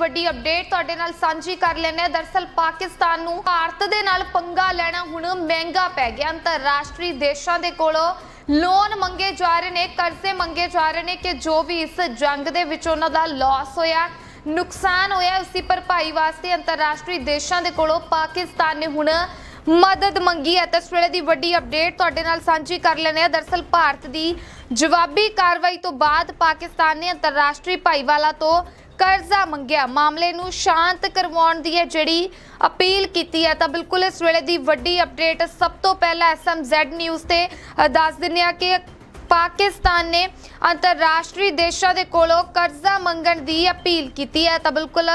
ਵੱਡੀ ਅਪਡੇਟ ਤੁਹਾਡੇ ਨਾਲ ਸਾਂਝੀ ਕਰ ਲੈਂਦੇ ਦਰਸਲ ਪਾਕਿਸਤਾਨ ਨੂੰ ਭਾਰਤ ਦੇ ਨਾਲ ਪੰਗਾ ਲੈਣਾ ਹੁਣ ਮਹਿੰਗਾ ਪੈ ਗਿਆ। ਅੰਤਰਰਾਸ਼ਟਰੀ ਦੇਸ਼ਾਂ ਦੇ ਕੋਲੋਂ ਲੋਨ ਮੰਗੇ ਜਾ ਰਹੇ ਨੇ, ਕਰਜ਼ੇ ਮੰਗੇ ਜਾ ਰਹੇ ਨੇ ਕਿ ਜੋ ਵੀ ਇਸ ਜੰਗ ਦੇ ਵਿੱਚ ਉਹਨਾਂ ਦਾ ਲਾਸ ਹੋਇਆ, ਨੁਕਸਾਨ ਹੋਇਆ, ਉਸਦੀ ਭਰਪਾਈ ਵਾਸਤੇ ਅੰਤਰਰਾਸ਼ਟਰੀ ਦੇਸ਼ਾਂ ਦੇ ਕੋਲੋਂ ਪਾਕਿਸਤਾਨ ਨੇ ਹੁਣ ਮਦਦ ਮੰਗੀ ਹੈ। ਤਾਂ ਇਸ ਦੀ ਵੱਡੀ ਅਪਡੇਟ ਤੁਹਾਡੇ ਨਾਲ ਸਾਂਝੀ ਕਰ ਲੈਂਦੇ ਹਾਂ। ਦਰਸਲ ਭਾਰਤ ਦੀ ਜਵਾਬੀ ਕਾਰਵਾਈ ਤੋਂ ਬਾਅਦ ਪਾਕਿਸਤਾਨ ਨੇ ਅੰਤਰਰਾਸ਼ਟਰੀ ਭਾਈਵਾਲਾ ਤੋਂ ਕਰਜ਼ਾ ਮੰਗਿਆ। ਮਾਮਲੇ ਨੂੰ ਸ਼ਾਂਤ ਕਰਵਾਉਣ ਦੀ ਹੈ ਜਿਹੜੀ ਅਪੀਲ ਕੀਤੀ ਹੈ ਤਾਂ ਬਿਲਕੁਲ ਇਸ ਵੇਲੇ ਦੀ ਵੱਡੀ ਅਪਡੇਟ ਸਭ ਤੋਂ ਪਹਿਲਾਂ ਐਸਐਮਜ਼ੈਡ ਨਿਊਜ਼ ਤੇ ਦੱਸ ਦਿੰਦੇ ਹਾਂ ਕਿ ਪਾਕਿਸਤਾਨ ਨੇ ਅੰਤਰਰਾਸ਼ਟਰੀ ਦੇਸ਼ਾਂ ਦੇ ਕੋਲੋਂ ਕਰਜ਼ਾ ਮੰਗਣ ਦੀ ਅਪੀਲ ਕੀਤੀ ਹੈ ਤਾਂ ਬਿਲਕੁਲ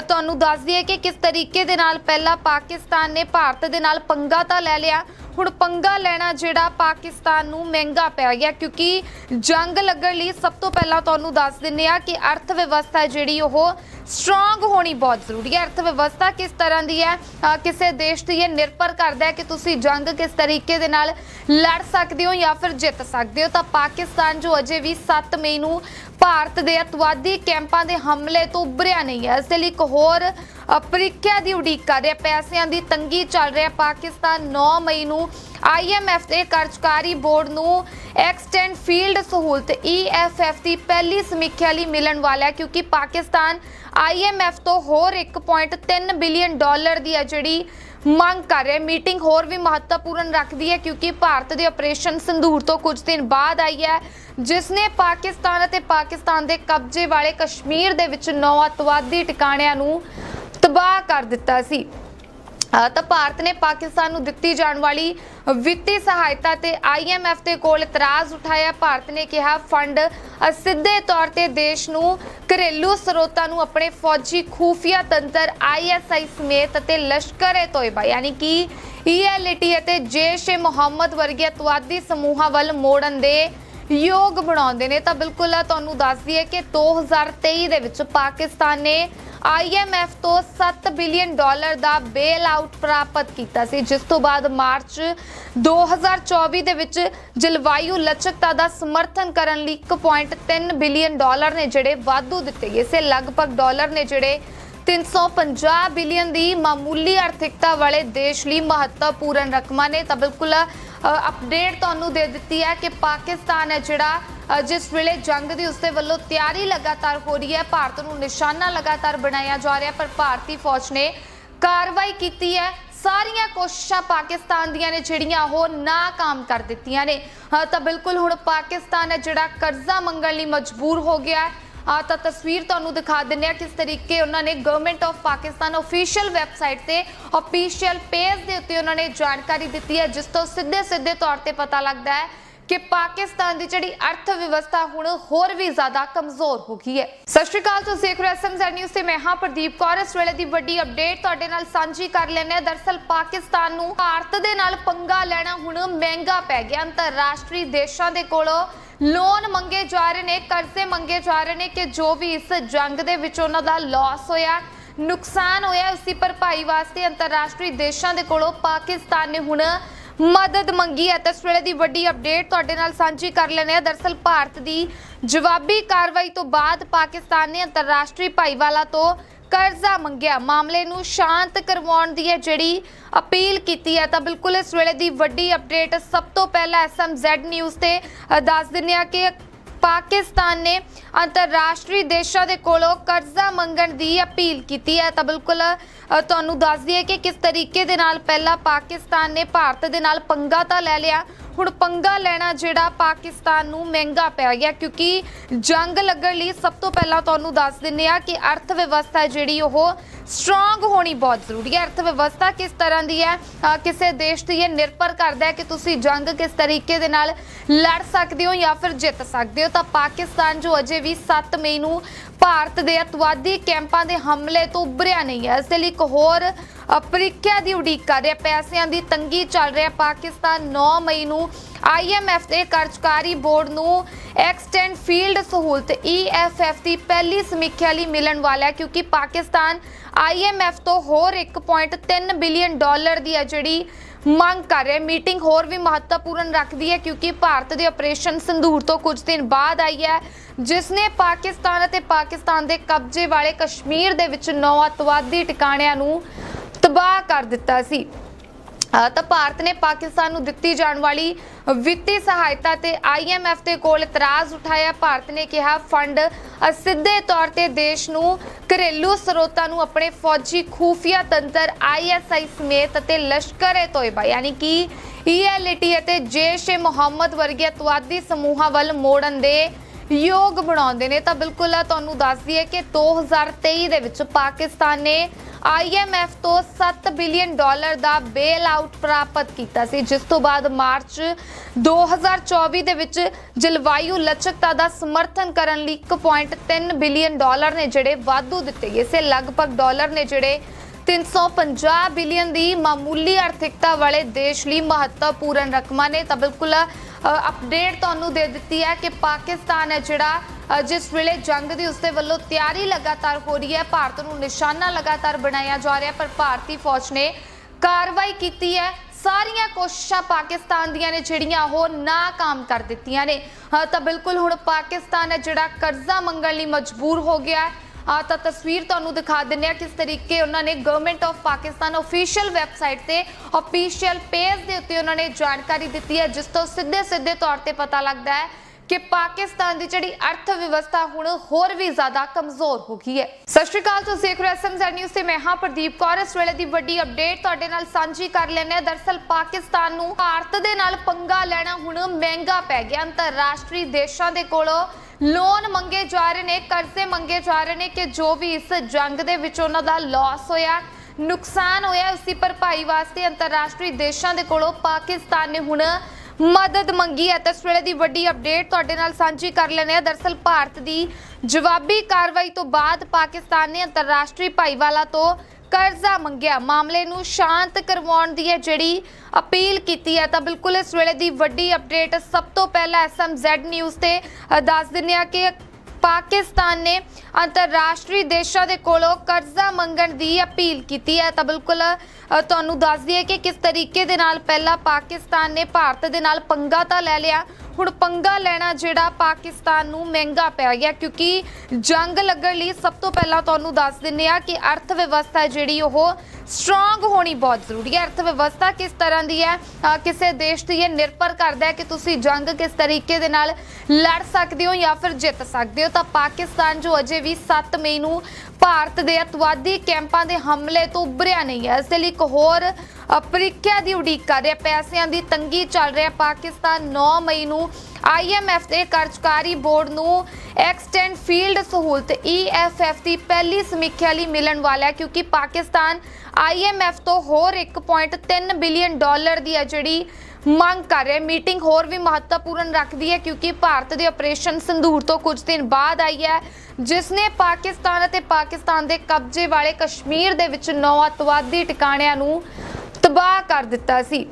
ਤੁਹਾਨੂੰ ਦੱਸ ਦਈਏ ਕਿ ਕਿਸ ਤਰੀਕੇ ਦੇ ਨਾਲ ਪਹਿਲਾਂ ਪਾਕਿਸਤਾਨ ਨੇ ਭਾਰਤ ਦੇ ਨਾਲ ਪੰਗਾ ਤਾਂ ਲੈ ਲਿਆ। ਹੁਣ ਪੰਗਾ ਲੈਣਾ ਜਿਹੜਾ ਪਾਕਿਸਤਾਨ ਨੂੰ ਮਹਿੰਗਾ ਪੈ ਗਿਆ, ਕਿਉਂਕਿ ਜੰਗ ਲੱਗਣ ਲਈ ਸਭ ਤੋਂ ਪਹਿਲਾਂ ਤੁਹਾਨੂੰ ਦੱਸ ਦਿੰਨੇ ਆ ਕਿ ਅਰਥ ਵਿਵਸਥਾ ਜਿਹੜੀ ਉਹ ਸਟਰੋਂਗ ਹੋਣੀ ਬਹੁਤ ਜ਼ਰੂਰੀ ਹੈ। ਅਰਥ ਵਿਵਸਥਾ ਕਿਸ ਤਰ੍ਹਾਂ ਦੀ ਹੈ? ਕਿਸੇ ਦੇਸ਼ ਦੀ ਇਹ ਨਿਰਭਰ ਕਰਦਾ ਹੈ ਕਿ ਤੁਸੀਂ ਜੰਗ ਕਿਸ ਤਰੀਕੇ ਦੇ ਨਾਲ ਲੜ ਸਕਦੇ ਹੋ ਜਾਂ ਫਿਰ ਜਿੱਤ ਸਕਦੇ ਹੋ। ਤਾਂ ਪਾਕਿਸਤਾਨ ਜੋ ਅਜੇ ਵੀ 7 ਮਈ ਨੂੰ ਭਾਰਤ ਦੇ ਅਤਵਾਦੀ ਕੈਂਪਾਂ ਦੇ ਹਮਲੇ ਤੋਂ ਉਭਰਿਆ ਨਹੀਂ ਹੈ। ਇਸ ਦੇ ਲਈ ਇੱਕ ਹੋਰ ਪ੍ਰੀਖਿਆ ਦੀ ਉਡੀਕ ਕਰ ਰਿਹਾ। ਪੈਸਿਆਂ ਦੀ ਤੰਗੀ ਚੱਲ ਰਿਹਾ। ਪਾਕਿਸਤਾਨ 9 ਮਈ ਨੂੰ IMF ਦੇ ਕਾਰਜਕਾਰੀ ਬੋਰਡ ਨੂੰ ਐਕਸਟੈਂਡ ਫੀਲਡ ਸਹੂਲਤ EFF ਦੀ ਪਹਿਲੀ ਸਮੀਖਿਆ ਲਈ ਮਿਲਣ ਵਾਲਾ ਹੈ ਕਿਉਂਕਿ ਪਾਕਿਸਤਾਨ IMF ਤੋਂ ਹੋਰ 1.3 ਬਿਲੀਅਨ ਡਾਲਰ ਦੀ ਹੈ ਜਿਹੜੀ ਮੰਗ ਕਰ ਰਿਹਾ। ਮੀਟਿੰਗ ਹੋਰ ਵੀ ਮਹੱਤਵਪੂਰਨ ਰੱਖਦੀ ਹੈ ਕਿਉਂਕਿ ਭਾਰਤ ਦੇ ਆਪਰੇਸ਼ਨ ਸੰਧੂਰ ਤੋਂ ਕੁਝ ਦਿਨ ਬਾਅਦ ਆਈ ਹੈ ਜਿਸ ਨੇ ਪਾਕਿਸਤਾਨ ਅਤੇ ਪਾਕਿਸਤਾਨ ਦੇ ਕਬਜ਼ੇ ਵਾਲੇ ਕਸ਼ਮੀਰ ਦੇ ਵਿੱਚ ਨੌ ਅਤਵਾਦੀ ਟਿਕਾਣਿਆਂ ਨੂੰ ਤਬਾਹ ਕਰ ਦਿੱਤਾ ਸੀ। ਤਾਂ ਭਾਰਤ ਨੇ ਪਾਕਿਸਤਾਨ ਨੂੰ ਦਿੱਤੀ ਜਾਣ ਵਾਲੀ ਵਿੱਤੀ ਸਹਾਇਤਾ ਤੇ IMF ਦੇ ਕੋਲ ਇਤਰਾਜ਼ ਉਠਾਇਆ। ਭਾਰਤ ਨੇ ਕਿਹਾ, ਫੰਡ ਸਿੱਧੇ ਤੌਰ ਤੇ ਦੇਸ਼ ਨੂੰ ਘਰੇਲੂ ਸਰੋਤਾਂ ਨੂੰ ਆਪਣੇ ਫੌਜੀ ਖੂਫੀਆ ਤੰਤਰ ISI ਸਮੇਤ ਅਤੇ ਲਸ਼ਕਰ-ਏ ਤੋਇਬਾ, ਯਾਨੀ ਕਿ ELT ਅਤੇ ਜੇਸ਼-ਏ ਮੁਹੰਮਦ ਵਰਗੇ ਅਤਵਾਦੀ ਸਮੂਹਾਂ ਵੱਲ ਮੋੜਨ ਦੇ ਯੋਗ ਬਣਾਉਂਦੇ ਨੇ। ਤਾਂ ਬਿਲਕੁਲ, ਤੁਹਾਨੂੰ ਦੱਸ ਦਈਏ ਕਿ 2023 ਦੇ ਵਿੱਚ ਪਾਕਿਸਤਾਨ ਨੇ IMF ਤੋਂ 7 ਬਿਲੀਅਨ ਡਾਲਰ ਦਾ ਬੇਲ ਆਊਟ ਪ੍ਰਾਪਤ ਕੀਤਾ ਸੀ, ਜਿਸ ਤੋਂ ਬਾਅਦ ਮਾਰਚ 2024 ਦੇ ਵਿੱਚ ਜਲਵਾਯੂ ਲਚਕਤਾ ਦਾ ਸਮਰਥਨ ਕਰਨ ਲਈ 1.3 ਬਿਲੀਅਨ ਡਾਲਰ ਨੇ ਜਿਹੜੇ ਵਾਧੂ ਦਿੱਤੇ ਗਏ ਸੇ। ਲਗਭਗ ਡਾਲਰ ਨੇ ਜਿਹੜੇ 350 ਬਿਲੀਅਨ ਦੀ ਮਾਮੂਲੀ ਆਰਥਿਕਤਾ ਵਾਲੇ ਦੇਸ਼ ਲਈ ਮਹੱਤਵਪੂਰਨ ਰਕਮਾਂ ਨੇ। ਤਾਂ ਬਿਲਕੁਲ ਅਪਡੇਟ ਤੁਹਾਨੂੰ ਦੇ ਦਿੱਤੀ ਹੈ ਕਿ ਪਾਕਿਸਤਾਨ ਹੈ ਜਿਹੜਾ ਜਿਸ ਵੇਲੇ ਜੰਗ ਦੀ ਉਸਦੇ ਵੱਲੋਂ ਤਿਆਰੀ ਲਗਾਤਾਰ ਹੋ ਰਹੀ ਹੈ, ਭਾਰਤ ਨੂੰ ਨਿਸ਼ਾਨਾ ਲਗਾਤਾਰ ਬਣਾਇਆ ਜਾ ਰਿਹਾ, ਪਰ ਭਾਰਤੀ ਫੌਜ ਨੇ ਕਾਰਵਾਈ ਕੀਤੀ ਹੈ। ਸਾਰੀਆਂ ਕੋਸ਼ਿਸ਼ਾਂ ਪਾਕਿਸਤਾਨ ਦੀਆਂ ਨੇ, ਜਿਹੜੀਆਂ ਉਹ ਨਾਕਾਮ ਕਰ ਦਿੱਤੀਆਂ ਨੇ। ਤਾਂ ਬਿਲਕੁਲ ਹੁਣ ਪਾਕਿਸਤਾਨ ਹੈ, ਜਿਹੜਾ ਕਰਜ਼ਾ ਮੰਗਣ ਲਈ ਮਜਬੂਰ ਹੋ ਗਿਆ ਹੈ। ਆ ਤਾਂ ਤਸਵੀਰ ਤੁਹਾਨੂੰ ਦਿਖਾ ਦਿੰਨੇ ਆ ਕਿਸ ਤਰੀਕੇ ਉਹਨਾਂ ਨੇ government of Pakistan official website ਤੇ ਅਫੀਸ਼ੀਅਲ ਪੇਜ ਦੇ ਉੱਤੇ ਉਹਨਾਂ ਨੇ ਜਾਣਕਾਰੀ ਦਿੱਤੀ ਹੈ, ਜਿਸ ਤੋਂ ਸਿੱਧੇ ਸਿੱਧੇ ਤੌਰ ਤੇ ਪਤਾ ਲੱਗਦਾ ਹੈ ਕਿ ਪਾਕਿਸਤਾਨ ਦੀ ਜਿਹੜੀ ਅਰਥ ਵਿਵਸਥਾ ਹੁਣ ਹੋਰ ਵੀ ਜ਼ਿਆਦਾ ਕਮਜ਼ੋਰ ਹੋ ਗਈ ਹੈ। ਸਤਿ ਸ਼੍ਰੀ ਅਕਾਲ, ਤੁਸੀਂ ਦੇਖ ਰਹੇ ਹੋ ਐਸਐਮਜ਼ੈਡ ਨਿਊਜ਼ ਤੇ ਮੈਂ ਹਾਂ ਪ੍ਰਦੀਪ ਕੌਰ। ਇਸ ਵੇਲੇ ਦੀ ਵੱਡੀ ਅਪਡੇਟ ਤੁਹਾਡੇ ਨਾਲ ਸਾਂਝੀ ਕਰ ਲੈਂਦੇ ਦਰਸਲ ਪਾਕਿਸਤਾਨ ਨੂੰ ਭਾਰਤ ਦੇ ਨਾਲ ਪੰਗਾ ਲੈਣਾ ਹੁਣ ਮਹਿੰਗਾ ਪੈ ਗਿਆ। ਅੰਤਰਰਾਸ਼ਟਰੀ ਦੇਸ਼ਾਂ ਦੇ ਕੋਲੋਂ ਲੋਨ ਮੰਗੇ ਜਾ ਰਹੇ ਨੇ, ਕਰਜ਼ੇ ਮੰਗੇ ਜਾ ਰਹੇ ਨੇ ਕਿ ਜੋ ਵੀ ਇਸ ਜੰਗ ਦੇ ਵਿੱਚ ਉਹਨਾਂ ਦਾ ਲਾਸ ਹੋਇਆ, ਨੁਕਸਾਨ ਹੋਇਆ, ਉਸਦੀ ਭਰਪਾਈ ਵਾਸਤੇ ਅੰਤਰਰਾਸ਼ਟਰੀ ਦੇਸ਼ਾਂ ਦੇ ਕੋਲੋਂ ਪਾਕਿਸਤਾਨ ਨੇ ਹੁਣ ਮਦਦ ਮੰਗੀ ਹੈ। ਤਾਂ ਇਸ ਵੇਲੇ ਦੀ ਵੱਡੀ ਅਪਡੇਟ ਤੁਹਾਡੇ ਨਾਲ ਸਾਂਝੀ ਕਰ ਲੈਂਦੇ ਹਾਂ। ਦਰਸਲ ਭਾਰਤ ਦੀ ਜਵਾਬੀ ਕਾਰਵਾਈ ਤੋਂ ਬਾਅਦ ਪਾਕਿਸਤਾਨ ਨੇ ਅੰਤਰਰਾਸ਼ਟਰੀ ਭਾਈਵਾਲਾ ਤੋਂ ਕਰਜ਼ਾ ਮੰਗਿਆ। ਮਾਮਲੇ ਨੂੰ ਸ਼ਾਂਤ ਕਰਵਾਉਣ ਦੀ ਹੈ ਜਿਹੜੀ ਅਪੀਲ ਕੀਤੀ ਹੈ, ਤਾਂ ਬਿਲਕੁਲ ਇਸ ਵੇਲੇ ਦੀ ਵੱਡੀ ਅਪਡੇਟ ਸਭ ਤੋਂ ਪਹਿਲਾਂ ਐਸਐਮਜ਼ੈਡ ਨਿਊਜ਼ ਤੇ ਦੱਸ ਦਿੰਦੇ ਹਾਂ ਕਿ ਪਾਕਿਸਤਾਨ ਨੇ ਅੰਤਰਰਾਸ਼ਟਰੀ ਦੇਸ਼ਾਂ ਦੇ ਕੋਲੋਂ ਕਰਜ਼ਾ ਮੰਗਣ ਦੀ ਅਪੀਲ ਕੀਤੀ ਹੈ। ਤਾਂ ਬਿਲਕੁਲ ਤੁਹਾਨੂੰ ਦੱਸ ਦਈਏ ਕਿ ਕਿਸ ਤਰੀਕੇ ਦੇ ਨਾਲ ਪਹਿਲਾਂ ਪਾਕਿਸਤਾਨ ਨੇ ਭਾਰਤ ਦੇ ਨਾਲ ਪੰਗਾ ਤਾਂ ਲੈ ਲਿਆ ਹੁਣ ਪੰਗਾ ਲੈਣਾ ਜਿਹੜਾ ਪਾਕਿਸਤਾਨ ਨੂੰ ਮਹਿੰਗਾ ਪੈ ਗਿਆ, ਕਿਉਂਕਿ ਜੰਗ ਲੱਗਣ ਲਈ ਸਭ ਤੋਂ ਪਹਿਲਾਂ ਤੁਹਾਨੂੰ ਦੱਸ ਦਿੰਨੇ ਆ ਕਿ ਅਰਥ ਵਿਵਸਥਾ ਜਿਹੜੀ ਉਹ ਸਟਰੋਂਗ ਹੋਣੀ ਬਹੁਤ ਜ਼ਰੂਰੀ ਹੈ। ਅਰਥ ਵਿਵਸਥਾ ਕਿਸ ਤਰ੍ਹਾਂ ਦੀ ਹੈ? ਕਿਸੇ ਦੇਸ਼ ਦੀ ਇਹ ਨਿਰਭਰ ਕਰਦਾ ਹੈ ਕਿ ਤੁਸੀਂ ਜੰਗ ਕਿਸ ਤਰੀਕੇ ਦੇ ਨਾਲ ਲੜ ਸਕਦੇ ਹੋ ਜਾਂ ਫਿਰ ਜਿੱਤ ਸਕਦੇ ਹੋ। ਤਾਂ ਪਾਕਿਸਤਾਨ ਜੋ ਅਜੇ ਵੀ 7 ਮਈ ਨੂੰ ਭਾਰਤ ਦੇ ਅਤਵਾਦੀ ਕੈਂਪਾਂ ਦੇ ਹਮਲੇ ਤੋਂ ਉਭਰਿਆ ਨਹੀਂ ਹੈ। ਇਸ ਲਈ ਇੱਕ ਹੋਰ ਪ੍ਰੀਖਿਆ ਦੀ ਉਡੀਕ ਕਰ ਰਿਹਾ, ਪੈਸਿਆਂ ਦੀ ਤੰਗੀ ਚੱਲ ਰਿਹਾ। ਪਾਕਿਸਤਾਨ 9 ਮਈ ਨੂੰ IMF ਦੇ ਕਾਰਜਕਾਰੀ ਬੋਰਡ ਨੂੰ ਐਕਸਟੈਂਡ ਫੀਲਡ ਸਹੂਲਤ EFF ਦੀ ਪਹਿਲੀ ਸਮੀਖਿਆ ਲਈ ਮਿਲਣ ਵਾਲਾ ਹੈ, ਕਿਉਂਕਿ ਪਾਕਿਸਤਾਨ IMF ਤੋਂ ਹੋਰ 1.3 ਬਿਲੀਅਨ ਡਾਲਰ ਦੀ ਹੈ ਜਿਹੜੀ ਮੰਗ ਕਰ ਰਿਹਾ ਮੀਟਿੰਗ ਹੋਰ ਵੀ ਮਹੱਤਵਪੂਰਨ ਰੱਖਦੀ ਹੈ, ਕਿਉਂਕਿ ਭਾਰਤ ਦੇ ਆਪਰੇਸ਼ਨ ਸੰਧੂਰ ਤੋਂ ਕੁਝ ਦਿਨ ਬਾਅਦ ਆਈ ਹੈ ਜਿਸ ਨੇ ਪਾਕਿਸਤਾਨ ਅਤੇ ਪਾਕਿਸਤਾਨ ਦੇ ਕਬਜ਼ੇ ਵਾਲੇ ਕਸ਼ਮੀਰ ਦੇ ਵਿੱਚ ਨੌ ਅੱਤਵਾਦੀ ਟਿਕਾਣਿਆਂ ਨੂੰ ਤਬਾਹ ਕਰ ਦਿੱਤਾ ਸੀ। ਤਾਂ ਭਾਰਤ ਨੇ ਪਾਕਿਸਤਾਨ ਨੂੰ ਦਿੱਤੀ ਜਾਣ ਵਾਲੀ ਵਿੱਤੀ ਸਹਾਇਤਾ ਤੇ IMF ਦੇ ਕੋਲ ਇਤਰਾਜ਼ ਉਠਾਇਆ। ਭਾਰਤ ਨੇ ਕਿਹਾ, ਫੰਡ ਸਿੱਧੇ ਤੌਰ ਤੇ ਦੇਸ਼ ਨੂੰ ਘਰੇਲੂ ਸਰੋਤਾਂ ਨੂੰ ਆਪਣੇ ਫੌਜੀ ਖੂਫੀਆ ਤੰਤਰ ISI ਸਮੇਤ ਅਤੇ ਲਸ਼ਕਰ-ਏ ਤੋਇਬਾ, ਯਾਨੀ ਕਿ ELT ਅਤੇ ਜੇਸ਼-ਏ ਮੁਹੰਮਦ ਵਰਗੇ ਅਤਵਾਦੀ ਸਮੂਹਾਂ ਵੱਲ ਮੋੜਨ ਦੇ ਯੋਗ ਬਣਾਉਂਦੇ ਨੇ, ਤਾਂ ਬਿਲਕੁਲ ਤੁਹਾਨੂੰ ਦੱਸ ਦਈਏ ਕਿ 2023 ਦੇ ਵਿੱਚ ਪਾਕਿਸਤਾਨ ਨੇ IMF ਤੋਂ 7 ਬਿਲੀਅਨ ਡਾਲਰ ਦਾ ਬੇਲ ਆਊਟ ਪ੍ਰਾਪਤ ਕੀਤਾ ਸੀ, ਜਿਸ ਤੋਂ ਬਾਅਦ ਮਾਰਚ 2024 ਦੇ ਵਿੱਚ ਜਲਵਾਯੂ ਲਚਕਤਾ ਦਾ ਸਮਰਥਨ ਕਰਨ ਲਈ 1.3 ਬਿਲੀਅਨ ਡਾਲਰ ਨੇ ਜਿਹੜੇ ਵਾਧੂ ਦਿੱਤੇ ਗਏ ਸੇ, ਲਗਭਗ ਡਾਲਰ ਨੇ ਜਿਹੜੇ 350 ਬਿਲੀਅਨ ਦੀ ਮਾਮੂਲੀ ਆਰਥਿਕਤਾ ਵਾਲੇ ਦੇਸ਼ ਲਈ ਮਹੱਤਵਪੂਰਨ ਰਕਮਾਂ ਨੇ, ਤਾਂ ਬਿਲਕੁਲ ਅਪਡੇਟ ਤੁਹਾਨੂੰ ਦੇ ਦਿੱਤੀ ਹੈ ਕਿ ਪਾਕਿਸਤਾਨ ਹੈ ਜਿਹੜਾ ਜਿਸ ਵੇਲੇ ਜੰਗ ਦੀ ਉਸਦੇ ਵੱਲੋਂ ਤਿਆਰੀ ਲਗਾਤਾਰ ਹੋ ਰਹੀ ਹੈ, ਭਾਰਤ ਨੂੰ ਨਿਸ਼ਾਨਾ ਲਗਾਤਾਰ ਬਣਾਇਆ ਜਾ ਰਿਹਾ, ਪਰ ਭਾਰਤੀ ਫੌਜ ਨੇ ਕਾਰਵਾਈ ਕੀਤੀ ਹੈ। ਸਾਰੀਆਂ ਕੋਸ਼ਿਸ਼ਾਂ ਪਾਕਿਸਤਾਨ ਦੀਆਂ ਨੇ, ਜਿਹੜੀਆਂ ਉਹ ਨਾਕਾਮ ਕਰ ਦਿੱਤੀਆਂ ਨੇ। ਤਾਂ ਬਿਲਕੁਲ ਹੁਣ ਪਾਕਿਸਤਾਨ ਹੈ ਜਿਹੜਾ ਕਰਜ਼ਾ ਮੰਗਣ ਲਈ ਮਜਬੂਰ ਹੋ ਗਿਆ ਹੈ। ਆ ਤਾਂ ਤਸਵੀਰ ਤੁਹਾਨੂੰ ਦਿਖਾ ਦਿੰਨੇ ਆ ਕਿਸ ਤਰੀਕੇ ਉਹਨਾਂ ਨੇ government of Pakistan official website ਤੇ ਅਫੀਸ਼ੀਅਲ ਪੇਜ ਦੇ ਉੱਤੇ ਉਹਨਾਂ ਨੇ ਜਾਣਕਾਰੀ ਦਿੱਤੀ ਹੈ, ਜਿਸ ਤੋਂ ਸਿੱਧੇ ਸਿੱਧੇ ਤੌਰ ਤੇ ਪਤਾ ਲੱਗਦਾ ਹੈ ਕਿ ਪਾਕਿਸਤਾਨ ਦੀ ਜਿਹੜੀ ਅਰਥ ਵਿਵਸਥਾ ਹੁਣ ਹੋਰ ਵੀ ਜ਼ਿਆਦਾ ਕਮਜ਼ੋਰ ਹੋ ਗਈ ਹੈ। ਸਤਿ ਸ਼੍ਰੀ ਅਕਾਲ, ਤੁਸੀਂ ਦੇਖ ਰਹੇ ਹੋ ਐਸਐਮਜ਼ੈਡ ਨਿਊਜ਼ ਤੇ ਮੈਂ ਹਾਂ ਪ੍ਰਦੀਪ ਕੌਰ। ਇਸ ਵੇਲੇ ਦੀ ਵੱਡੀ ਅਪਡੇਟ ਤੁਹਾਡੇ ਨਾਲ ਸਾਂਝੀ ਕਰ ਲੈਂਦੇ ਹਾਂ। ਦਰਸਲ ਪਾਕਿਸਤਾਨ ਨੂੰ ਭਾਰਤ ਦੇ ਨਾਲ ਪੰਗਾ ਲੈਣਾ ਹੁਣ ਮਹਿੰਗਾ ਪੈ ਗਿਆ। ਅੰਤਰਰਾਸ਼ਟਰੀ ਦੇਸ਼ਾਂ ਦੇ ਕੋਲੋਂ ਲੋਨ ਮੰਗੇ ਜਾ ਰਹੇ ਨੇ, ਕਰਜ਼ੇ ਮੰਗੇ ਜਾ ਰਹੇ ਨੇ ਕਿ ਜੋ ਵੀ ਇਸ ਜੰਗ ਦੇ ਵਿੱਚ ਉਹਨਾਂ ਦਾ ਲਾਸ ਹੋਇਆ, ਨੁਕਸਾਨ ਹੋਇਆ ਉਸ ਦੀ ਭਰਪਾਈ ਵਾਸਤੇ ਅੰਤਰਰਾਸ਼ਟਰੀ ਦੇਸ਼ਾਂ ਦੇ ਕੋਲੋਂ ਪਾਕਿਸਤਾਨ ਨੇ ਹੁਣ ਮਦਦ ਮੰਗੀ ਹੈ। ਤਾਂ ਇਸ ਵੇਲੇ ਦੀ ਵੱਡੀ ਅਪਡੇਟ ਤੁਹਾਡੇ ਨਾਲ ਸਾਂਝੀ ਕਰ ਲੈਣੇ ਆ ਦਰਸਲ ਭਾਰਤ ਦੀ ਜਵਾਬੀ ਕਾਰਵਾਈ ਤੋਂ ਬਾਅਦ ਪਾਕਿਸਤਾਨ ਨੇ ਅੰਤਰਰਾਸ਼ਟਰੀ ਭਾਈਵਾਲਾ ਤੋਂ ਕਰਜ਼ਾ ਮੰਗਿਆ। ਮਾਮਲੇ ਨੂੰ ਸ਼ਾਂਤ ਕਰਵਾਉਣ ਦੀ ਹੈ ਜਿਹੜੀ ਅਪੀਲ ਕੀਤੀ ਹੈ, ਤਾਂ ਬਿਲਕੁਲ ਇਸ ਵੇਲੇ ਦੀ ਵੱਡੀ ਅਪਡੇਟ ਸਭ ਤੋਂ ਪਹਿਲਾਂ ਐਸਐਮਜ਼ੈਡ ਨਿਊਜ਼ ਤੇ ਦੱਸ ਦਿੰਦੇ ਆ ਕਿ ਪਾਕਿਸਤਾਨ ਨੇ ਅੰਤਰਰਾਸ਼ਟਰੀ ਦੇਸ਼ਾਂ ਦੇ ਕੋਲੋਂ ਕਰਜ਼ਾ ਮੰਗਣ ਦੀ ਅਪੀਲ ਕੀਤੀ ਹੈ। ਤਾਂ ਬਿਲਕੁਲ ਤੁਹਾਨੂੰ ਦੱਸ ਦਈਏ ਕਿ ਕਿਸ ਤਰੀਕੇ ਦੇ ਨਾਲ ਪਹਿਲਾਂ ਪਾਕਿਸਤਾਨ ਨੇ ਭਾਰਤ ਦੇ ਨਾਲ ਪੰਗਾ ਤਾਂ ਲੈ ਲਿਆ ਹੁਣ ਪੰਗਾ ਲੈਣਾ ਜਿਹੜਾ ਪਾਕਿਸਤਾਨ ਨੂੰ ਮਹਿੰਗਾ ਪੈ ਗਿਆ, ਕਿਉਂਕਿ ਜੰਗ ਲੱਗਣ ਲਈ ਸਭ ਤੋਂ ਪਹਿਲਾਂ ਤੁਹਾਨੂੰ ਦੱਸ ਦਿੰਨੇ ਆ ਕਿ ਅਰਥ ਵਿਵਸਥਾ ਜਿਹੜੀ ਉਹ ਸਟਰੋਂਗ ਹੋਣੀ ਬਹੁਤ ਜ਼ਰੂਰੀ ਹੈ। ਅਰਥ ਵਿਵਸਥਾ ਕਿਸ ਤਰ੍ਹਾਂ ਦੀ ਹੈ? ਕਿਸੇ ਦੇਸ਼ ਦੀ ਇਹ ਨਿਰਭਰ ਕਰਦਾ ਹੈ ਕਿ ਤੁਸੀਂ ਜੰਗ ਕਿਸ ਤਰੀਕੇ ਦੇ ਨਾਲ ਲੜ ਸਕਦੇ ਹੋ ਜਾਂ ਫਿਰ ਜਿੱਤ ਸਕਦੇ ਹੋ। ਤਾਂ ਪਾਕਿਸਤਾਨ ਜੋ ਅਜੇ ਵੀ 7 ਮਈ ਨੂੰ ਭਾਰਤ ਦੇ ਅਤਵਾਦੀ ਕੈਂਪਾਂ ਦੇ ਹਮਲੇ ਤੋਂ ਉਭਰਿਆ ਨਹੀਂ ਹੈ। ਇਸ ਲਈ ਇੱਕ ਹੋਰ ਪ੍ਰੀਖਿਆ ਦੀ ਉਡੀਕ ਕਰ ਰਿਹਾ, ਪੈਸਿਆਂ ਦੀ ਤੰਗੀ ਚੱਲ ਰਿਹਾ। ਪਾਕਿਸਤਾਨ 9 ਮਈ ਨੂੰ IMF ਦੇ ਕਾਰਜਕਾਰੀ ਬੋਰਡ ਨੂੰ ਐਕਸਟੈਂਡ ਫੀਲਡ ਸਹੂਲਤ EFF ਦੀ ਪਹਿਲੀ ਸਮੀਖਿਆ ਲਈ ਮਿਲਣ ਵਾਲਾ ਹੈ, ਕਿਉਂਕਿ ਪਾਕਿਸਤਾਨ IMF ਤੋਂ ਹੋਰ 1.3 ਬਿਲੀਅਨ ਡਾਲਰ ਦੀ ਹੈ ਜਿਹੜੀ ਮੰਗ ਕਰ ਰਿਹਾ ਮੀਟਿੰਗ ਹੋਰ ਵੀ ਮਹੱਤਵਪੂਰਨ ਰੱਖਦੀ ਹੈ, ਕਿਉਂਕਿ ਭਾਰਤ ਦੇ ਆਪਰੇਸ਼ਨ ਸੰਧੂਰ ਤੋਂ ਕੁਝ ਦਿਨ ਬਾਅਦ ਆਈ ਹੈ ਜਿਸ ਨੇ ਪਾਕਿਸਤਾਨ ਅਤੇ ਪਾਕਿਸਤਾਨ ਦੇ ਕਬਜ਼ੇ ਵਾਲੇ ਕਸ਼ਮੀਰ ਦੇ ਵਿੱਚ ਨੌ ਅੱਤਵਾਦੀ ਟਿਕਾਣਿਆਂ ਨੂੰ ਤਬਾਹ ਕਰ ਦਿੱਤਾ ਸੀ।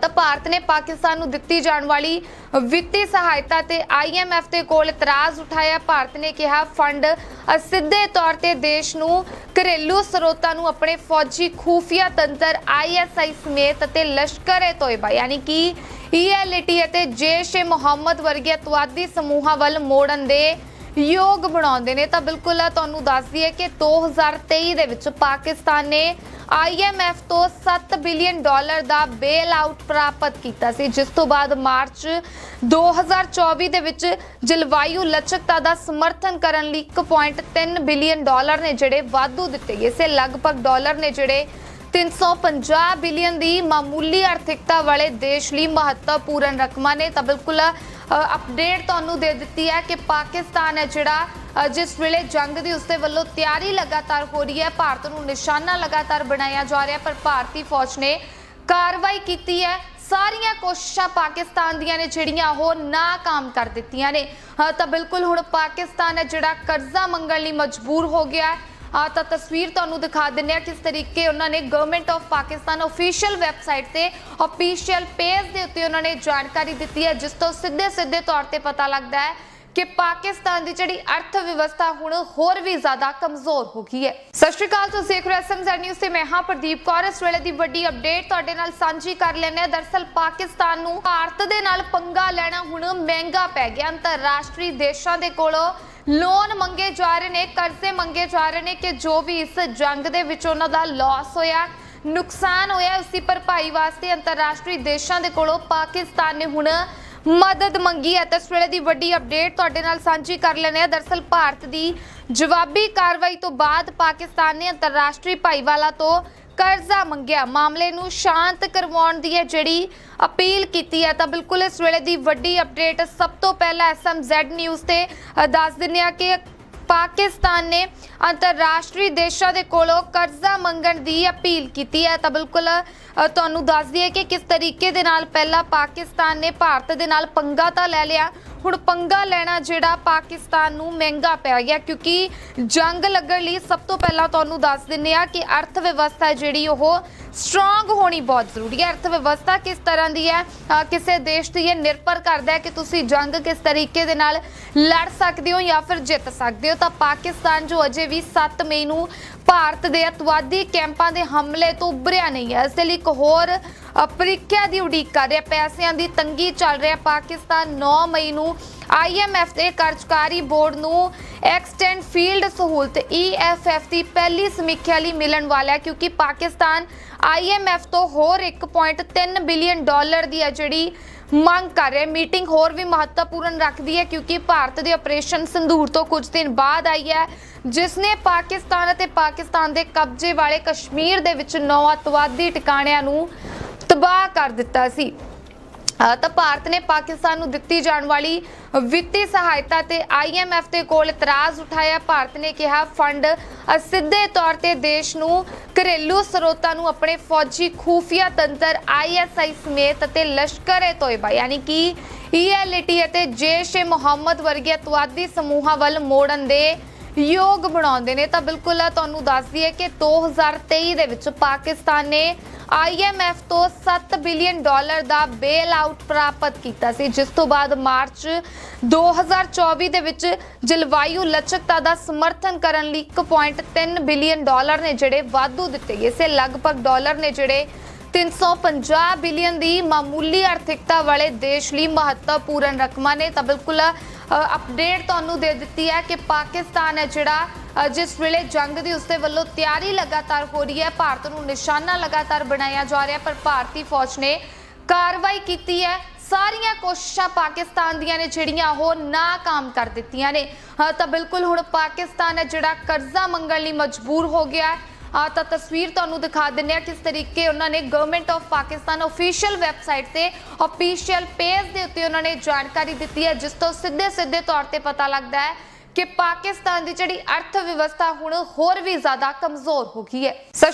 ਤਾਂ ਭਾਰਤ ਨੇ ਪਾਕਿਸਤਾਨ ਨੂੰ ਦਿੱਤੀ ਜਾਣ ਵਾਲੀ ਵਿੱਤੀ ਸਹਾਇਤਾ ਤੇ IMF ਦੇ ਕੋਲ ਇਤਰਾਜ਼ ਉਠਾਇਆ। ਭਾਰਤ ਨੇ ਕਿਹਾ, ਫੰਡ ਸਿੱਧੇ ਤੌਰ ਤੇ ਦੇਸ਼ ਨੂੰ ਘਰੇਲੂ ਸਰੋਤਾਂ ਨੂੰ ਆਪਣੇ ਫੌਜੀ ਖੂਫੀਆ ਤੰਤਰ ISI ਸਮੇਤ ਅਤੇ ਲਸ਼ਕਰ-ਏ ਤੋਇਬਾ, ਯਾਨੀ ਕਿ ELT ਅਤੇ ਜੇਸ਼-ਏ ਮੁਹੰਮਦ ਵਰਗੇ ਅਤਵਾਦੀ ਸਮੂਹਾਂ ਵੱਲ ਮੋੜਨ ਦੇ ਯੋਗ ਬਣਾਉਂਦੇ ਨੇ। ਤਾਂ ਬਿਲਕੁਲ ਆ ਤੁਹਾਨੂੰ ਦੱਸ ਦਈਏ ਕਿ 2023 ਦੇ ਵਿੱਚ ਪਾਕਿਸਤਾਨ ਨੇ IMF ਤੋਂ 7 ਬਿਲੀਅਨ ਡਾਲਰ ਦਾ ਬੇਲ ਆਊਟ ਪ੍ਰਾਪਤ ਕੀਤਾ ਸੀ, ਜਿਸ ਤੋਂ ਬਾਅਦ ਮਾਰਚ 2024 ਦੇ ਵਿੱਚ ਜਲਵਾਯੂ ਲਚਕਤਾ ਦਾ ਸਮਰਥਨ ਕਰਨ ਲਈ 1.3 ਬਿਲੀਅਨ ਡਾਲਰ ਨੇ ਜਿਹੜੇ ਵਾਧੂ ਦਿੱਤੇ ਗਏ ਸੇ। ਲਗਭਗ ਡਾਲਰ ਨੇ ਜਿਹੜੇ 350 ਬਿਲੀਅਨ ਦੀ ਮਾਮੂਲੀ ਆਰਥਿਕਤਾ ਵਾਲੇ ਦੇਸ਼ ਲਈ ਮਹੱਤਵਪੂਰਨ ਰਕਮਾਂ ਨੇ। ਤਾਂ ਬਿਲਕੁਲ ਅਪਡੇਟ ਤੁਹਾਨੂੰ ਦੇ ਦਿੱਤੀ ਹੈ ਕਿ ਪਾਕਿਸਤਾਨ ਹੈ ਜਿਹੜਾ ਜਿਸ ਵੇਲੇ ਜੰਗ ਦੀ ਉਸਦੇ ਵੱਲੋਂ ਤਿਆਰੀ ਲਗਾਤਾਰ ਹੋ ਰਹੀ ਹੈ, ਭਾਰਤ ਨੂੰ ਨਿਸ਼ਾਨਾ ਲਗਾਤਾਰ ਬਣਾਇਆ ਜਾ ਰਿਹਾ, ਪਰ ਭਾਰਤੀ ਫੌਜ ਨੇ ਕਾਰਵਾਈ ਕੀਤੀ ਹੈ। ਸਾਰੀਆਂ ਕੋਸ਼ਿਸ਼ਾਂ ਪਾਕਿਸਤਾਨ ਦੀਆਂ ਨੇ, ਜਿਹੜੀਆਂ ਉਹ ਨਾਕਾਮ ਕਰ ਦਿੱਤੀਆਂ ਨੇ। ਤਾਂ ਬਿਲਕੁਲ ਹੁਣ ਪਾਕਿਸਤਾਨ ਹੈ ਜਿਹੜਾ ਕਰਜ਼ਾ ਮੰਗਣ ਲਈ ਮਜਬੂਰ ਹੋ ਗਿਆ ਹੈ। ਆ ਤਾਂ ਤਸਵੀਰ ਤੁਹਾਨੂੰ ਦਿਖਾ ਦਿੰਨੇ ਆ ਕਿਸ ਤਰੀਕੇ ਉਹਨਾਂ ਨੇ government of Pakistan official website ਤੇ ਅਫੀਸ਼ੀਅਲ ਪੇਜ ਦੇ ਉੱਤੇ ਉਹਨਾਂ ਨੇ ਜਾਣਕਾਰੀ ਦਿੱਤੀ ਹੈ, ਜਿਸ ਤੋਂ ਸਿੱਧੇ ਸਿੱਧੇ ਤੌਰ ਤੇ ਪਤਾ ਲੱਗਦਾ ਹੈ ਕਿ ਪਾਕਿਸਤਾਨ ਦੀ ਜਿਹੜੀ ਅਰਥ ਵਿਵਸਥਾ ਹੁਣ ਹੋਰ ਵੀ ਜ਼ਿਆਦਾ ਕਮਜ਼ੋਰ ਹੋ ਗਈ ਹੈ। ਸਤਿ ਸ਼੍ਰੀ ਅਕਾਲ, ਤੁਸੀਂ ਦੇਖ ਰਹੇ ਹੋ ਐਸਐਮਜ਼ੈਡ ਨਿਊਜ਼ ਤੇ ਮੈਂ ਹਾਂ ਪ੍ਰਦੀਪ ਕੌਰ। ਇਸ ਵੇਲੇ ਦੀ ਵੱਡੀ ਅਪਡੇਟ ਤੁਹਾਡੇ ਨਾਲ ਸਾਂਝੀ ਕਰ ਲੈਂਦੇ ਹਾਂ। ਦਰਸਲ ਪਾਕਿਸਤਾਨ ਨੂੰ ਭਾਰਤ ਦੇ ਨਾਲ ਪੰਗਾ ਲੈਣਾ ਹੁਣ ਮਹਿੰਗਾ ਪੈ ਗਿਆ। ਅੰਤਰਰਾਸ਼ਟਰੀ ਦੇਸ਼ਾਂ ਦੇ ਕੋਲੋਂ ਲੋਨ ਮੰਗੇ ਜਾ ਰਹੇ ਨੇ, ਕਰਜ਼ੇ ਮੰਗੇ ਜਾ ਰਹੇ ਨੇ ਕਿ ਜੋ ਵੀ ਇਸ ਜੰਗ ਦੇ ਵਿੱਚ ਉਹਨਾਂ ਦਾ ਲਾਸ ਹੋਇਆ, ਨੁਕਸਾਨ ਹੋਇਆ ਉਸ ਦੀ ਭਰਪਾਈ ਵਾਸਤੇ ਅੰਤਰਰਾਸ਼ਟਰੀ ਦੇਸ਼ਾਂ ਦੇ ਕੋਲੋਂ ਪਾਕਿਸਤਾਨ ਨੇ ਹੁਣ ਮਦਦ ਮੰਗੀ ਹੈ। ਤਾਂ ਇਸ ਵੇਲੇ ਦੀ ਵੱਡੀ ਅਪਡੇਟ ਤੁਹਾਡੇ ਨਾਲ ਸਾਂਝੀ ਕਰ ਲੈਣੇ ਆ ਦਰਸਲ ਭਾਰਤ ਦੀ ਜਵਾਬੀ ਕਾਰਵਾਈ ਤੋਂ ਬਾਅਦ ਪਾਕਿਸਤਾਨ ਨੇ ਅੰਤਰਰਾਸ਼ਟਰੀ ਭਾਈਵਾਲਾ ਤੋਂ ਕਰਜ਼ਾ ਮੰਗਿਆ। ਮਾਮਲੇ ਨੂੰ ਸ਼ਾਂਤ ਕਰਵਾਉਣ ਦੀ ਹੈ ਜਿਹੜੀ ਅਪੀਲ ਕੀਤੀ ਹੈ, ਤਾਂ ਬਿਲਕੁਲ ਇਸ ਵੇਲੇ ਦੀ ਵੱਡੀ ਅਪਡੇਟ ਸਭ ਤੋਂ ਪਹਿਲਾਂ ਐਸਐਮਜ਼ੈਡ ਨਿਊਜ਼ ਤੇ ਦੱਸ ਦਿੰਦੇ ਆ ਕਿ ਪਾਕਿਸਤਾਨ ਨੇ ਅੰਤਰਰਾਸ਼ਟਰੀ ਦੇਸ਼ਾਂ ਦੇ ਕੋਲੋਂ ਕਰਜ਼ਾ ਮੰਗਣ ਦੀ ਅਪੀਲ ਕੀਤੀ ਹੈ, ਤਾਂ ਬਿਲਕੁਲ ਤੁਹਾਨੂੰ ਦੱਸ ਦਈਏ ਕਿ ਕਿਸ ਤਰੀਕੇ ਦੇ ਨਾਲ ਪਹਿਲਾਂ ਪਾਕਿਸਤਾਨ ਨੇ ਭਾਰਤ ਦੇ ਨਾਲ ਪੰਗਾ ਤਾਂ ਲੈ ਲਿਆ। ਹੁਣ ਪੰਗਾ ਲੈਣਾ ਜਿਹੜਾ ਪਾਕਿਸਤਾਨ ਨੂੰ ਮਹਿੰਗਾ ਪੈ ਗਿਆ, ਕਿਉਂਕਿ ਜੰਗ ਲੱਗਣ ਲਈ ਸਭ ਤੋਂ ਪਹਿਲਾਂ ਤੁਹਾਨੂੰ ਦੱਸ ਦਿੰਨੇ ਆ ਕਿ ਅਰਥ ਵਿਵਸਥਾ ਜਿਹੜੀ ਉਹ ਸਟਰੋਂਗ ਹੋਣੀ ਬਹੁਤ ਜ਼ਰੂਰੀ ਹੈ। ਅਰਥ ਵਿਵਸਥਾ ਕਿਸ ਤਰ੍ਹਾਂ ਦੀ ਹੈ? ਕਿਸੇ ਦੇਸ਼ ਦੀ ਇਹ ਨਿਰਭਰ ਕਰਦਾ ਹੈ ਕਿ ਤੁਸੀਂ ਜੰਗ ਕਿਸ ਤਰੀਕੇ ਦੇ ਨਾਲ ਲੜ ਸਕਦੇ ਹੋ ਜਾਂ ਫਿਰ ਜਿੱਤ ਸਕਦੇ ਹੋ। ਤਾਂ ਪਾਕਿਸਤਾਨ ਜੋ ਅਜੇ ਵੀ 7 ਮਈ ਨੂੰ ਭਾਰਤ ਦੇ ਅਤਵਾਦੀ ਕੈਂਪਾਂ ਦੇ ਹਮਲੇ ਤੋਂ ਉਭਰਿਆ ਨਹੀਂ ਹੈ, ਇਸ ਦੇ ਲਈ ਇੱਕ ਹੋਰ ਪ੍ਰੀਖਿਆ ਦੀ ਉਡੀਕ ਕਰ ਰਿਹਾ, ਪੈਸਿਆਂ ਦੀ ਤੰਗੀ ਚੱਲ ਰਿਹਾ। ਪਾਕਿਸਤਾਨ 9 ਮਈ ਨੂੰ IMF ਦੇ ਕਾਰਜਕਾਰੀ ਬੋਰਡ ਨੂੰ ਐਕਸਟੈਂਡ ਫੀਲਡ ਸਹੂਲਤ EFF ਦੀ ਪਹਿਲੀ ਸਮੀਖਿਆ ਲਈ ਮਿਲਣ ਵਾਲਾ ਹੈ, ਕਿਉਂਕਿ ਪਾਕਿਸਤਾਨ IMF ਤੋਂ ਹੋਰ 1.3 ਬਿਲੀਅਨ ਡਾਲਰ ਦੀ ਹੈ ਜਿਹੜੀ ਮੰਗ ਕਰ ਰਿਹਾ। ਹੈ ਮੀਟਿੰਗ ਹੋਰ ਵੀ ਮਹੱਤਵਪੂਰਨ ਰੱਖਦੀ ਹੈ ਕਿਉਂਕਿ ਭਾਰਤ ਦੇ ਆਪਰੇਸ਼ਨ ਸੰਧੂਰ ਤੋਂ ਕੁਝ ਦਿਨ ਬਾਅਦ ਆਈ ਹੈ ਜਿਸ ਨੇ ਪਾਕਿਸਤਾਨ ਅਤੇ ਪਾਕਿਸਤਾਨ ਦੇ ਕਬਜ਼ੇ ਵਾਲੇ ਕਸ਼ਮੀਰ ਦੇ ਵਿੱਚ ਨੌ ਅਤਵਾਦੀ ਟਿਕਾਣਿਆਂ ਨੂੰ ਤਬਾਹ ਕਰ ਦਿੱਤਾ ਸੀ। ਤਾਂ ਭਾਰਤ ਨੇ ਪਾਕਿਸਤਾਨ ਨੂੰ ਦਿੱਤੀ ਜਾਣ ਵਾਲੀ ਵਿੱਤੀ ਸਹਾਇਤਾ ਤੇ IMF ਦੇ ਕੋਲ ਇਤਰਾਜ਼ ਉਠਾਇਆ। ਭਾਰਤ ਨੇ ਕਿਹਾ, ਫੰਡ ਸਿੱਧੇ ਤੌਰ ਤੇ ਦੇਸ਼ ਨੂੰ ਘਰੇਲੂ ਸਰੋਤਾਂ ਨੂੰ ਆਪਣੇ ਫੌਜੀ ਖੂਫੀਆ ਤੰਤਰ ISI ਸਮੇਤ ਅਤੇ ਲਸ਼ਕਰ-ਏ ਤੋਇਬਾ, ਯਾਨੀ ਕਿ ELT ਅਤੇ ਜੇਸ਼-ਏ ਮੁਹੰਮਦ ਵਰਗੇ ਅਤਵਾਦੀ ਸਮੂਹਾਂ ਵੱਲ ਮੋੜਨ ਦੇ ਯੋਗ ਬਣਾਉਂਦੇ ਨੇ। ਤਾਂ ਬਿਲਕੁਲ ਤੁਹਾਨੂੰ ਦੱਸਦੀ ਹੈ ਕਿ 2023 ਦੇ ਵਿੱਚ ਪਾਕਿਸਤਾਨ ਨੇ IMF ਤੋਂ 7 ਬਿਲੀਅਨ ਡਾਲਰ ਦਾ ਬੇਲ ਆਊਟ ਪ੍ਰਾਪਤ ਕੀਤਾ ਸੀ, ਜਿਸ ਤੋਂ ਬਾਅਦ ਮਾਰਚ 2024 ਦੇ ਵਿੱਚ ਜਲਵਾਯੂ ਲਚਕਤਾ ਦਾ ਸਮਰਥਨ ਕਰਨ ਲਈ 1.3 ਬਿਲੀਅਨ ਡਾਲਰ ਨੇ ਜਿਹੜੇ ਵਾਧੂ ਦਿੱਤੇ ਗਏ ਸੇ। ਲਗਭਗ ਡਾਲਰ ਨੇ ਜਿਹੜੇ 350 ਬਿਲੀਅਨ ਦੀ ਮਾਮੂਲੀ ਆਰਥਿਕਤਾ ਵਾਲੇ ਦੇਸ਼ ਲਈ ਮਹੱਤਵਪੂਰਨ ਰਕਮਾਂ ਨੇ। ਤਾਂ ਬਿਲਕੁਲ ਅਪਡੇਟ ਤੁਹਾਨੂੰ ਦੇ ਦਿੱਤੀ ਹੈ ਕਿ ਪਾਕਿਸਤਾਨ ਹੈ ਜਿਹੜਾ ਜਿਸ ਵੇਲੇ ਜੰਗ ਦੀ ਉਸਦੇ ਵੱਲੋਂ ਤਿਆਰੀ ਲਗਾਤਾਰ ਹੋ ਰਹੀ ਹੈ, ਭਾਰਤ ਨੂੰ ਨਿਸ਼ਾਨਾ ਲਗਾਤਾਰ ਬਣਾਇਆ ਜਾ ਰਿਹਾ ਪਰ ਭਾਰਤੀ ਫੌਜ ਨੇ ਕਾਰਵਾਈ ਕੀਤੀ ਹੈ। ਸਾਰੀਆਂ ਕੋਸ਼ਿਸ਼ਾਂ ਪਾਕਿਸਤਾਨ ਦੀਆਂ ਨੇ, ਜਿਹੜੀਆਂ ਉਹ ਨਾਕਾਮ ਕਰ ਦਿੱਤੀਆਂ ਨੇ। ਤਾਂ ਬਿਲਕੁਲ ਹੁਣ ਪਾਕਿਸਤਾਨ ਹੈ, ਜਿਹੜਾ ਕਰਜ਼ਾ ਮੰਗਣ ਲਈ ਮਜਬੂਰ ਹੋ ਗਿਆ ਹੈ। ਆ ਤਾਂ ਤਸਵੀਰ ਤੁਹਾਨੂੰ ਦਿਖਾ ਦਿੰਨੇ ਆ ਕਿਸ ਤਰੀਕੇ ਉਹਨਾਂ ਨੇ government of Pakistan official website ਤੇ ਅਫੀਸ਼ੀਅਲ ਪੇਜ ਦੇ ਉੱਤੇ ਉਹਨਾਂ ਨੇ ਜਾਣਕਾਰੀ ਦਿੱਤੀ ਹੈ, ਜਿਸ ਤੋਂ ਸਿੱਧੇ ਸਿੱਧੇ ਤੌਰ ਤੇ ਪਤਾ ਲੱਗਦਾ ਹੈ ਕਿ ਪਾਕਿਸਤਾਨ ਦੀ ਜਿਹੜੀ ਅਰਥ ਵਿਵਸਥਾ ਹੁਣ ਹੋਰ ਵੀ ਜ਼ਿਆਦਾ ਕਮਜ਼ੋਰ ਹੋ ਗਈ ਹੈ। ਸਤਿ